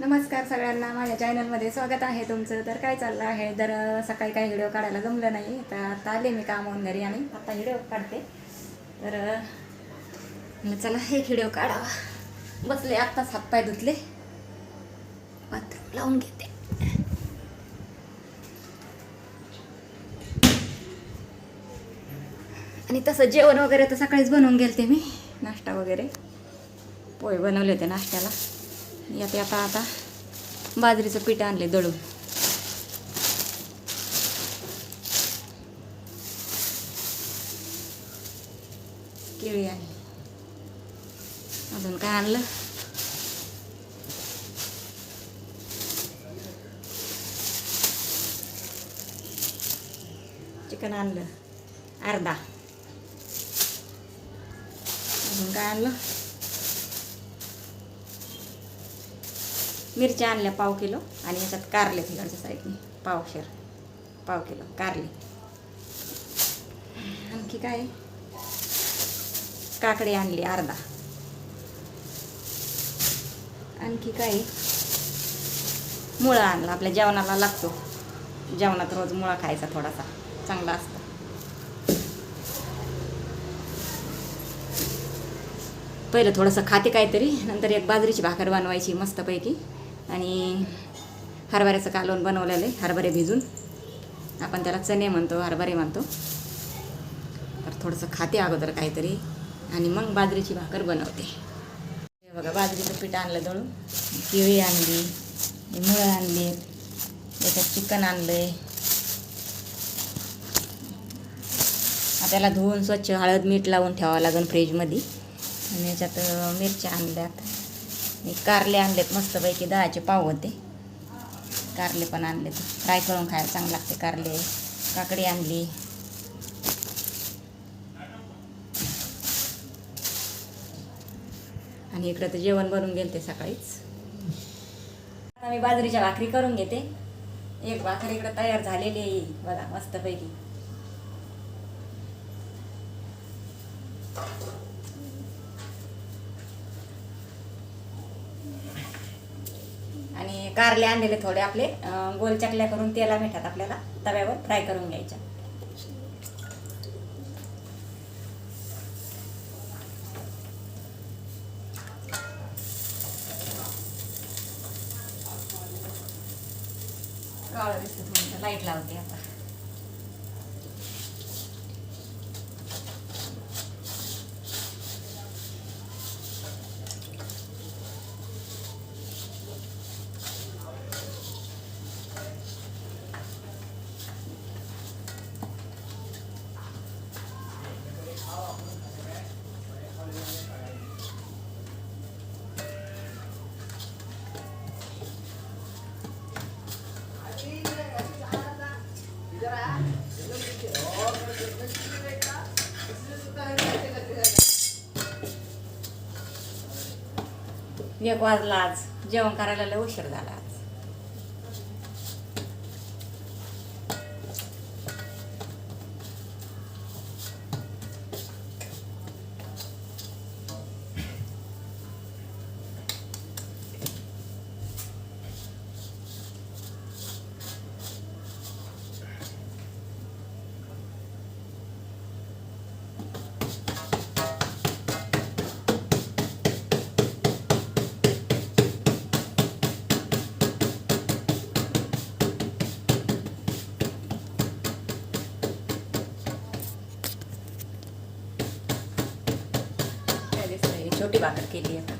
नमस्कार सगळ्यांना माझ्या चॅनलमध्ये स्वागत आहे तुमचं. तर काय चाललं आहे? तर सकाळी काही व्हिडिओ काढायला जमलं नाही. तर आता आले मी कामावून घरी आणि आता व्हिडिओ काढते. तर चला एक व्हिडिओ काढावा. बसले आत्ताच हातपाय धुतले. बाथरूम लावून घेते. आणि तसं जेवण वगैरे तर सकाळीच बनवून गेलते मी. नाश्ता वगैरे. पोहे बनवले होते नाश्त्याला. यात आता आता बाजरीचं पीठ आणले दळून. केळी आणली. अजून काय आणलं? चिकन आणलं. अर्धा. अजून काय आणलं? मिरच्या आणल्या पाव किलो. आणि याच्यात कारले तिकडच्या साईडने. पावशेर पाव किलो. कारले. आणखी काय? काकडी आणली अर्धा. आणखी काय? मुळा आणला. आपल्या जेवणाला लागतो. जेवणात रोज मुळा खायचा थोडासा. चांगला असतो. पहिलं थोडंसं खाते काहीतरी. नंतर एक बाजरीची भाकर बनवायची मस्तपैकी. आणि हरभऱ्याचं कालवण बनवलेलं आहे हरभरे भिजून. आपण त्याला चणे म्हणतो हरभरे म्हणतो. तर थोडंसं खाते अगोदर काहीतरी आणि मग बाजरीची भाकर बनवते. हे बघा बाजरीचं पीठ आणलं दळून. केळी आणली मुळं आणली त्याच्यात चिकन आणलं आहे त्याला धुवून स्वच्छ हळद मीठ लावून ठेवावं लागेल फ्रीजमध्ये. आणि याच्यात मिरच्या आणल्यात. मी कारले आणलेत मस्तपैकी दहाचे पाव होते. कारले पण आणलेत. फ्राय करून खायला चांगलं लागते कारले. काकडी आणली. आणि इकडं तर जेवण बनवून गेले ते सकाळीच. आता मी बाजरीच्या भाकरी करून घेते. एक भाकरी इकडं तयार झालेली आहे. बघा मस्तपैकी. कारले आणलेले थोडे आपले गोल चकल्या करून तेला मिठात आपल्याला तव्यावर फ्राय करून घ्यायच्या. लाइट लावते आता. एक वाजला आज. जेवण करायला लय उशीर झाला. भाकर केली आता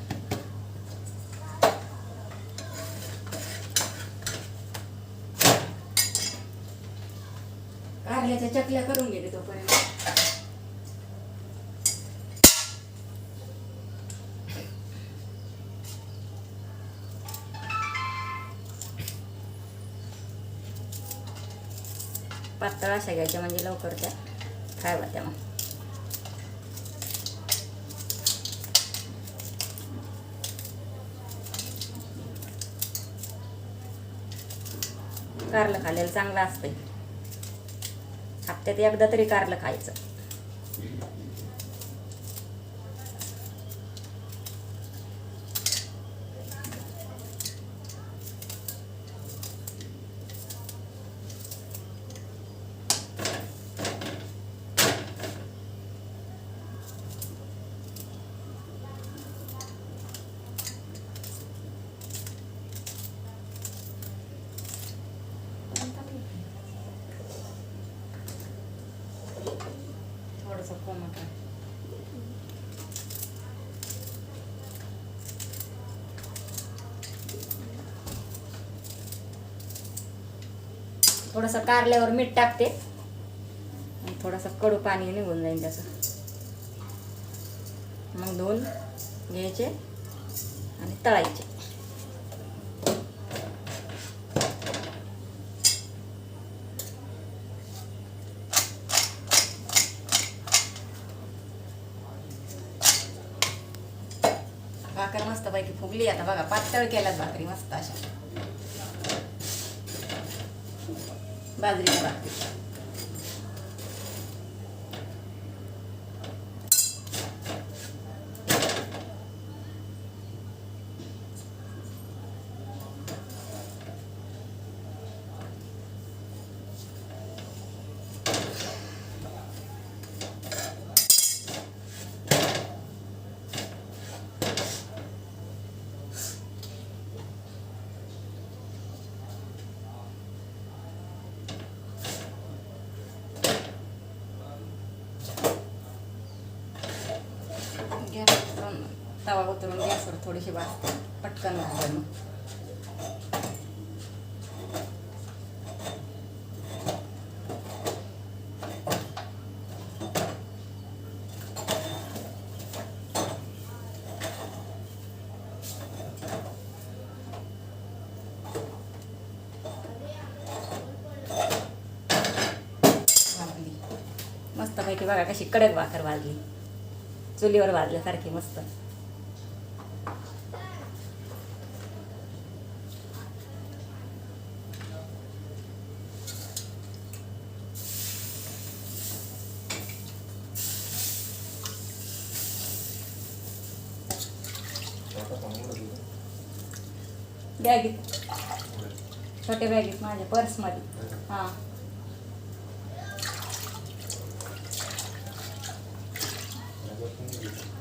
कारल्याच्या चकल्या करून गेले तोपर्यंत. पातळ अशा घ्यायच्या म्हणजे लवकर त्या फ्राय होत्या मग. कारलं खाल्लेलं चांगलं असतंय. हप्त्यात एकदा तरी कारलं खायचं. थोडंसं कारल्यावर मीठ टाकते. आणि थोडंसं कडू पाणी निघून जाईल त्याचं. मग धुवून घ्यायचे आणि तळायचे. भाकर मस्त पैकी फुगली. आता बघा पातळ केल्यात भाकरी मस्त अशा. बाजरीच्या भाकरी गॅस उतरून तवा उतरून गॅसवर थोडीशी वाजते पटकन वाजते मग मस्त मस्तपैकी बघा कशी कडक भाकर वाजली. चुलीवर वाजल्यासारखी मस्त. बॅगीत छोट्या बॅगीत माझ्या पर्समध्ये हां.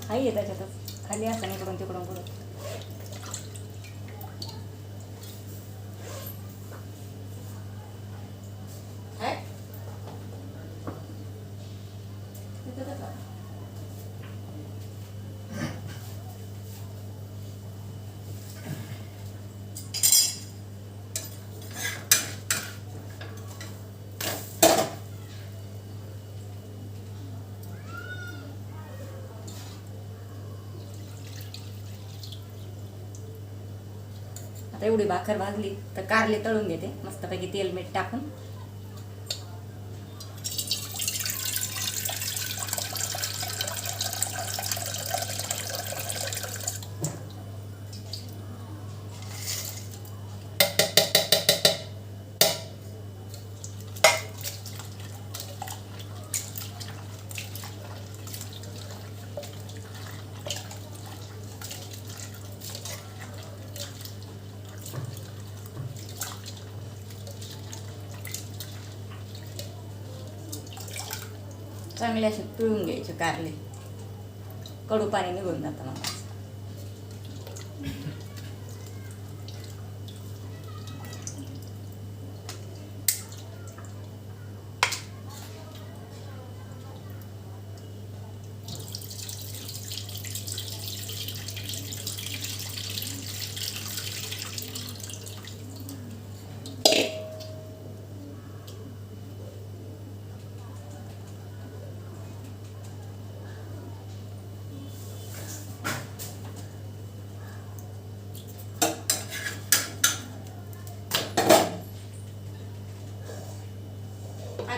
आहे त्याच्यातच. खाली असं इकडून तिकडून आहे? आता एवढी भाकर भाजली तर कारले तळून घेते. मस्तपैकी तेल मीठ टाकून चांगले असे पिळून कारले कडू पाणी निघून जातं मग.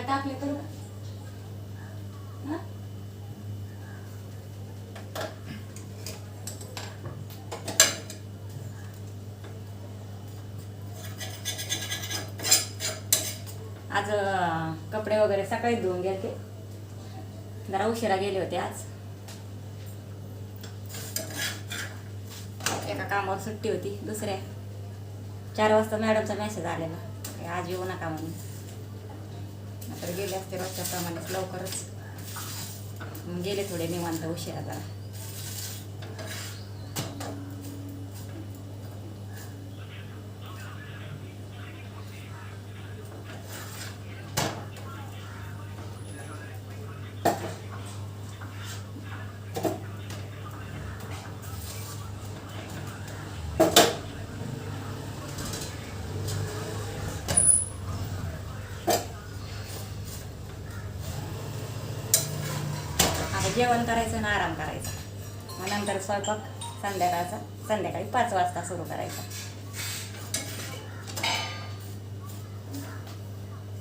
आता आपले तर? आज कपडे वगैरे सकाळी धुवून गेले जरा उशिरा गेले होते आज. एका कामावर सुट्टी होती दुसऱ्या. चार वाजता मॅडमचा मेसेज आलेला. आज येऊ नका म्हणून. तर गेले असते रोजच्या लवकरच. मग गेले थोडे निवांत उशिरा जरा. जेवण करायचं आणि आराम करायचा. मग नंतर स्वयंपाक संध्याकाळचा संध्याकाळी पाच वाजता सुरू करायचा.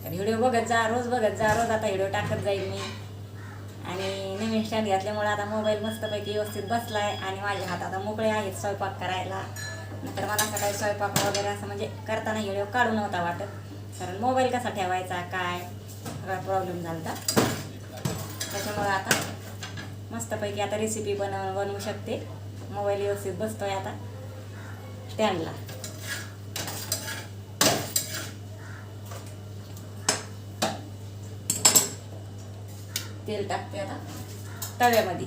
तर व्हिडिओ बघत जा रोज बघत जा रोज आता व्हिडिओ टाकत जाईल मी. आणि नवीन स्टँड घातल्यामुळे आता मोबाईल मस्तपैकी व्यवस्थित बसला आहे आणि माझे हात आता मोकळे आहेत स्वयंपाक करायला. नंतर मला असं काही स्वयंपाक वगैरे असं म्हणजे करताना व्हिडिओ काढू नव्हता वाटत. कारण मोबाईल कसा ठेवायचा काय? सगळा प्रॉब्लेम झाला होता त्याच्यामुळं आता मस्तपैकी आता रेसिपी बनव बनवू शकते. मोबाईल व्यवस्थित बसतोय आता. स्टँडला तेल टाकते आता. तव्यामध्ये.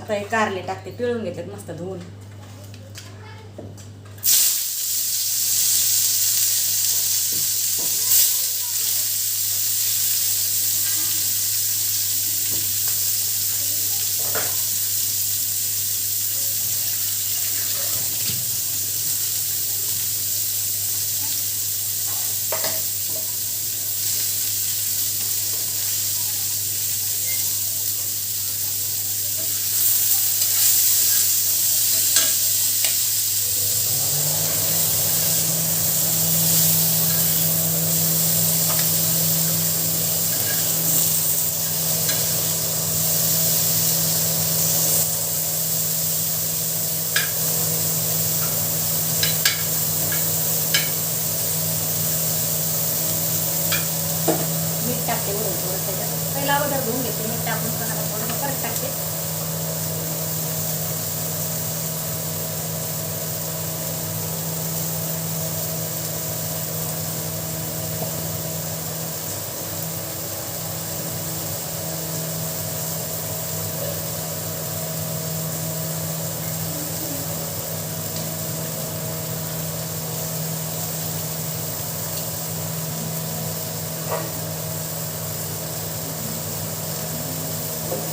आता हे कारले टाकते. पिळून घेतात मस्त धुवून मीठ टाकते वरून थोडं त्याच्यात पहिला अगोदर धुवून घेते मीठ टाकून पण आता थोडंसं परत टाकते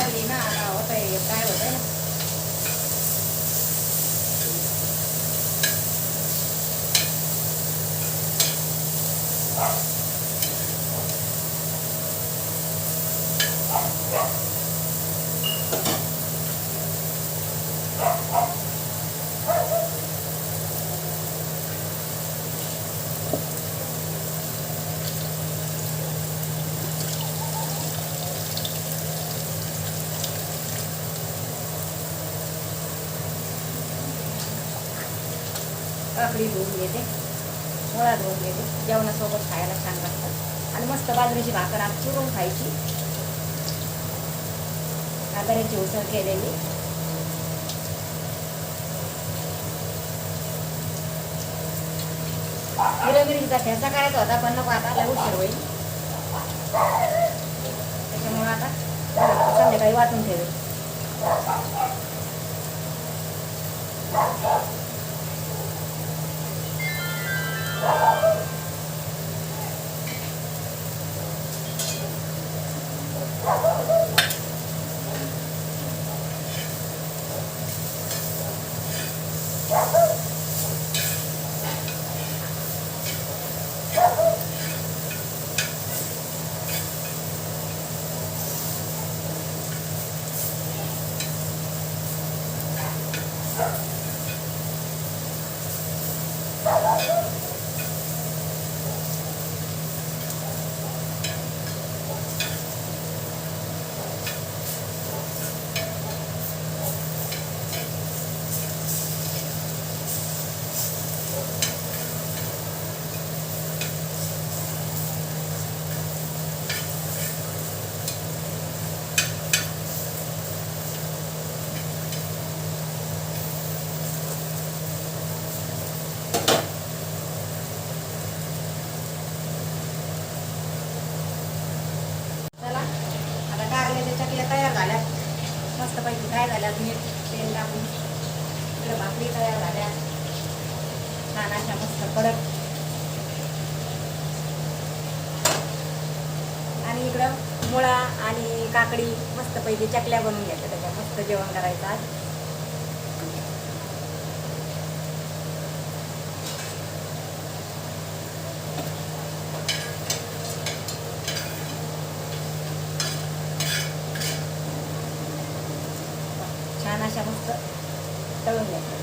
माझा फोन हे काय आता जेवण करायची तयारी चालली ना आता होत आहे काय होत आहे ना काकडी धुवून घेते. मुळा धुवून घेते. जेवणासोबत खायला छान लागतं आणि मस्त बाजरीची भाकर आम चिरून खायची. आधाराची उसळ केलेली. हिरव्या ठेचा करायचा होता पण नको आता लय उशीर होईल. त्याच्यामुळे आता संध्याकाळी वाटून ठेवेल. चकल्या तयार झाल्या. मस्तपैकी काय झाल्या मीठ तेल टाकून. इकडे भाकरी तयार झाल्या. छान अशा मस्त कडक. आणि इकडं मुळा आणि काकडी मस्तपैकी चकल्या बनवून घ्यायच्या त्याच्या. मस्त जेवण करायचं आज छान अशा मस्त तळून घ्यायच्या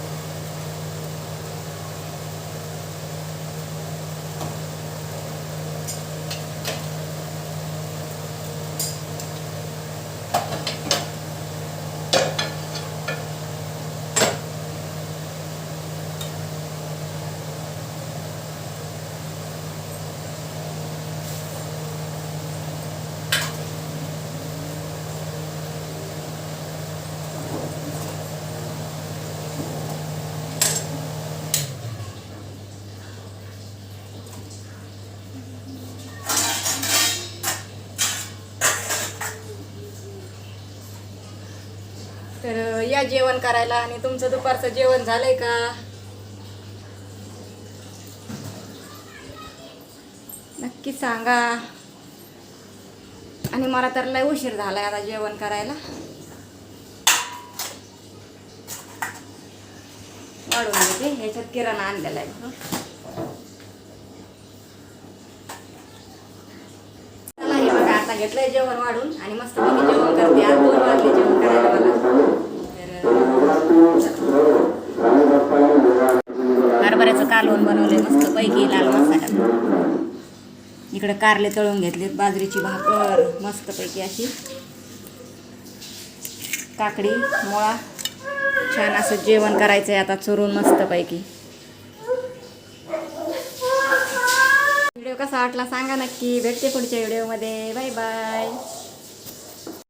तर या जेवण करायला आणि तुमचं दुपारचं जेवण झालंय का? नक्की सांगा. आणि मला तर लय उशीर झालाय आता जेवण करायला. वाढून घेते ह्याच्यात किराणा आणलेला आहे चला घेतलंय जेवण वाढून आणि मस्त जेवण करते. आज दोन वाजले जेवण करायला मला. हरभऱ्याचं कालवण बनवलंय मस्त पैकी लाल मसाला. इकडे कारले तळून घेतलेत बाजरीची भाकर मस्त पैकी अशी. काकडी मुळा छान असं जेवण करायचं आहे आता चुरून मस्त पैकी. व्हिडिओ कसा वाटला सांगा नक्की. भेटते पुढच्या व्हिडिओमध्ये. Bye bye.